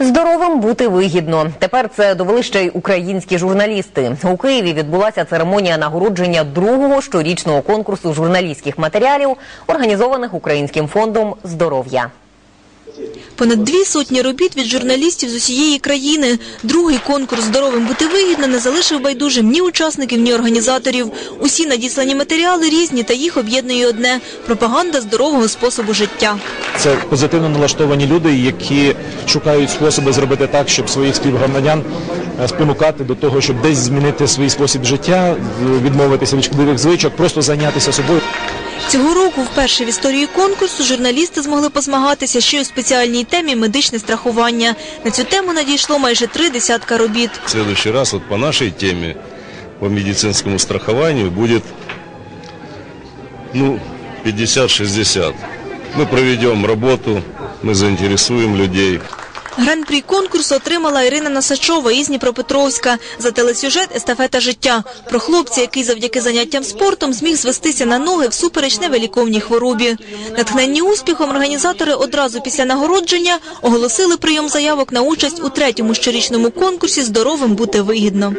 Здоровим бути вигідно. Тепер це довели ще й українські журналісти. У Києві відбулася церемонія нагородження другого щорічного конкурсу журналістських матеріалів, організованих Українським фондом здоров'я. Понад дві сотні робіт від журналістів з усієї країни. Другий конкурс «Здоровим бути вигідно» не залишив байдужим ні учасників, ні організаторів. Усі надіслані матеріали різні, та їх об'єднує одне – пропаганда здорового способу життя. Це позитивно налаштовані люди, які шукають способи зробити так, щоб своїх співгромадян е, спонукати до того, щоб десь змінити свій спосіб життя, відмовитися від шкідливих звичок, просто зайнятися собою. Цього року вперше в історії конкурсу журналісти змогли позмагатися ще й у спеціальній темі «Медичне страхування». На цю тему надійшло майже три десятка робіт. Следующий раз вот по нашей теме, по медицинскому страхованию, будет ну, 50-60. Мы проведем работу, мы заинтересуем людей. Гран-прі конкурсу отримала Ірина Насачова із Дніпропетровська за телесюжет «Естафета життя» про хлопця, який завдяки заняттям спортом зміг звестися на ноги всупереч невеликовній хворобі. Натхненні успіхом організатори одразу після нагородження оголосили прийом заявок на участь у третьому щорічному конкурсі «Здоровим бути вигідно».